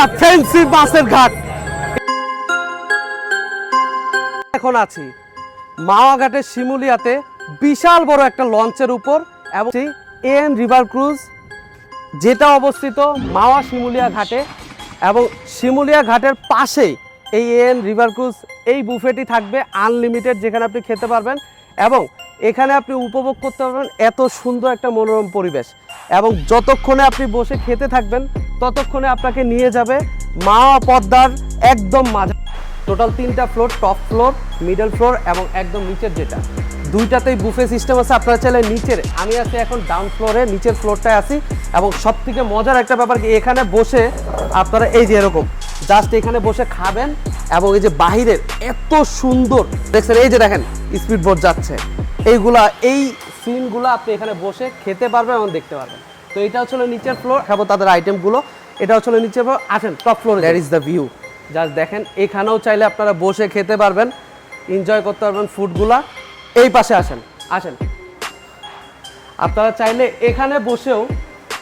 The fancy বাসের ঘাট। এখন আছি মাওয়া ঘাটের শিমুলিয়াতে বিশাল বড় একটা লঞ্চের উপর এবং এন রিভার ক্রুজ, যেটা অবস্থিত মাওয়া শিমুলিয়া ঘাটে এবং শিমুলিয়া ঘাটের পাশেই এই এন রিভার ক্রুজ, এই বুফেটি থাকবে আনলিমিটেড, যেখানে আপনি খেতে পারবেন এবং এখানে আপনি উপভোগ করতে পারবেন এত সুন্দর একটা মনোরম পরিবেশ। এবং যতক্ষণে আপনি বসে খেতে থাকবেন, ততক্ষণে আপনাকে নিয়ে যাবে মা পদ্মার একদম মাঝে। টোটাল তিনটা floor top floor middle floor এবং একদম নিচের যেটা। দুইটাতেই বুফে সিস্টেম আছে, আপনারা চাইলে নিচের, আমি আছি এখন ডাউন ফ্লোরে নিচের ফ্লোরটায় আছি। এবং সব থেকে মজার একটা ব্যাপার কি, এখানে বসে আপনারা, এই যে এরকম জাস্ট এখানে বসে খাবেন এবং এই যে বাহিরের এত সুন্দর, দেখছেন, এই যে দেখেন স্পিড বোট যাচ্ছে। এইগুলা এই সিনগুলো আপনি এখানে বসে খেতে পারবেন এবং দেখতে পারবেন। তো এটা হচ্ছে নিচের ফ্লোর খাব তাদের আইটেমগুলো এটা হচ্ছে নিচের ফ্লোর আসেন top floor that is the view just দেখেন এখানেও চাইলে আপনারা বসে খেতে পারবেন এনজয় করতে পারবেন ফুডগুলা এই পাশে আসেন আসেন। আপনারা চাইলে এখানে বসেও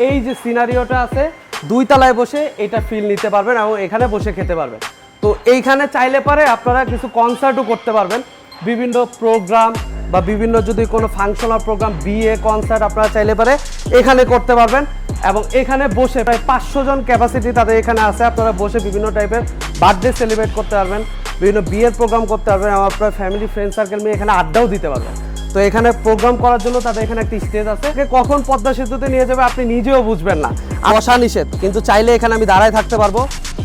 এই যে সিনারিওটা আছে দুই তলায় বসে এটা ফিল নিতে পারবেন এবং এখানে বসে খেতে পারবেন। তো এইখানে চাইলে পারে আপনারা কিছু কনসার্টও করতে পারবেন বিভিন্ন প্রোগ্রাম বা বিভিন্ন যদি কোনো ফাংশনাল প্রোগ্রাম বিয়ে কনসার্ট আপনারা চাইলে পারে এখানে করতে পারবেন। এবং এখানে বসে প্রায় পাঁচশো জন ক্যাপাসিটি তাদের এখানে আছে। আপনারা বসে বিভিন্ন টাইপের বার্থডে সেলিব্রেট করতে পারবেন। বিভিন্ন বিয়ের প্রোগ্রাম করতে পারবেন। এবং আপনার ফ্যামিলি ফ্রেন্ড সার্কেল নিয়ে এখানে আড্ডাও দিতে পারবেন। তো এখানে প্রোগ্রাম করার জন্য তাদের এখানে একটা স্টেজ আছে। কখন পদ্মা সেতুতে নিয়ে যাবে আপনি নিজেও বুঝবেন না। বসা নিষেধ, কিন্তু চাইলে এখানে আমি দাঁড়ায় থাকতে পারব।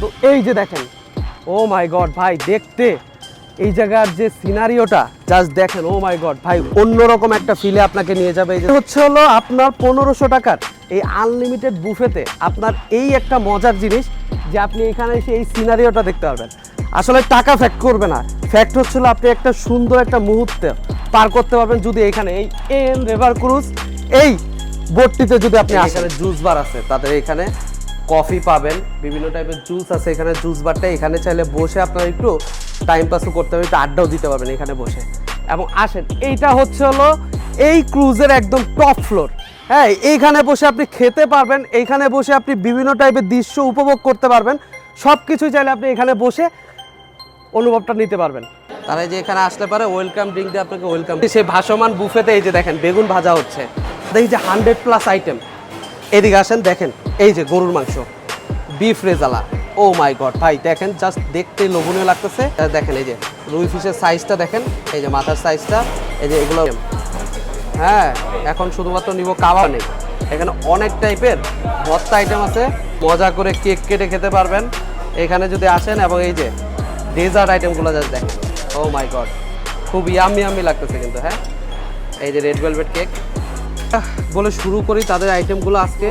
তো এই যে দেখেন ও মাই গড ভাই দেখতে এই জায়গার যে সিনারিওটা জাস্ট দেখেন ও মাই গড ভাই অন্যরকম একটা ফিলে আপনাকে নিয়ে যাবে। এই হচ্ছে হলো আপনার পনেরোশো টাকার এই আনলিমিটেড বুফেতে আপনার এই একটা মজার জিনিস যে আপনি এখানে এসে এই সিনারিওটা দেখতে পারবেন। আসলে টাকা ফ্যাক্ট করবে না। ফ্যাক্ট হচ্ছিল আপনি একটা সুন্দর একটা মুহূর্তে পার করতে পারবেন যদি এখানে এই এন রিভার ক্রুজ এই বোটটিতে যদি আপনি এখানে জুস বার আছে তাদের এখানে কফি পাবেন, বিভিন্ন টাইপের জুস আছে এখানে জুস বারটা এখানে চাইলে বসে আপনারা একটু টাইম পাসও করতে পারবেন, একটু আড্ডাও দিতে পারবেন এখানে বসে। এবং আসেন, এইটা হচ্ছে হলো এই ক্রুজের একদম টপ ফ্লোর হ্যাঁ এইখানে বসে আপনি খেতে পারবেন, এইখানে বসে আপনি বিভিন্ন টাইপের দৃশ্য উপভোগ করতে পারবেন। সব কিছুই চাইলে আপনি এখানে বসে অনুভবটা নিতে পারবেন। তারা যে এখানে আসতে পারে ওয়েলকাম ড্রিঙ্ক দিয়ে আপনাকে ওয়েলকাম সেই ভাসমান বুফেতে এই যে দেখেন, বেগুন ভাজা হচ্ছে। এই যে হান্ড্রেড প্লাস আইটেম এদিকে আসেন, দেখেন। এই যে গরুর মাংস beef rezala. Oh my god ভাই, দেখেন জাস্ট দেখতে লোভনীয় লাগতেছে। দেখেন, এই যে রুই ফিশের সাইজটা দেখেন, এই যে মাথার সাইজটা এই যে এগুলো হ্যাঁ এখন শুধুমাত্র নিব কাবাব নেই। এখানে অনেক টাইপের ভর্তা আইটেম আছে, মজা করে কেক কেটে খেতে পারবেন। এখানে যদি আসেন, এবং এই যে ডেজার্ট আইটেমগুলো জাস্ট দেখেন। ও মাই গড খুব ইয়ামি ইয়ামি লাগতেছে কিন্তু হ্যাঁ। এই যে রেড ভেলভেট কেক বলে শুরু করি তাদের আইটেমগুলো আজকে।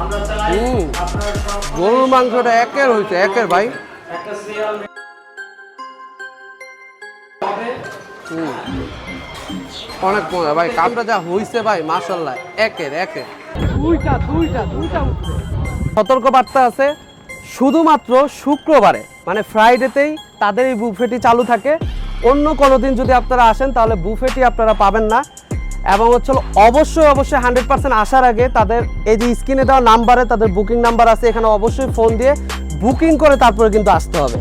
হুম গরুর মাংসটা একের হয়েছে একের ভাই। অনেক মজা। ভাই কাপটা যা হইছে ভাই মাশাল্লাহ একের একের। দুইটা দুইটা দুইটা সতর্ক বার্তা আছে শুধুমাত্র শুক্রবারে মানে ফ্রাইডেতেই তাদের এই বুফেটি চালু থাকে। অন্য কোনো দিন যদি আপনারা আসেন তাহলে বুফেটি আপনারা পাবেন না। এবং হচ্ছে অবশ্যই অবশ্যই হান্ড্রেড পার্সেন্ট আসার আগে তাদের এই যে স্ক্রিনে দেওয়া নাম্বারে তাদের বুকিং নাম্বার আছে, এখানে অবশ্যই ফোন দিয়ে বুকিং করে তারপরে কিন্তু আসতে হবে।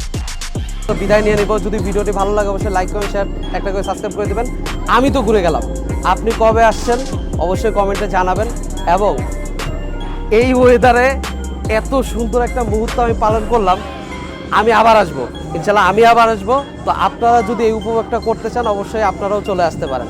তো বিদায় নিয়ে নিব। যদি ভিডিওটি ভালো লাগে, অবশ্যই লাইক কমেন্ট শেয়ার একটা করে সাবস্ক্রাইব করে দেবেন। আমি তো ঘুরে গেলাম। আপনি কবে আসছেন? অবশ্যই কমেন্টে জানাবেন। এবং এই ওয়েদারে এত সুন্দর একটা মুহূর্ত আমি পালন করলাম। আমি আবার আসব। ইনশাল্লাহ আমি আবার আসব। তো আপনারা যদি এই উপভোগটা করতে চান, অবশ্যই আপনারাও চলে আসতে পারেন।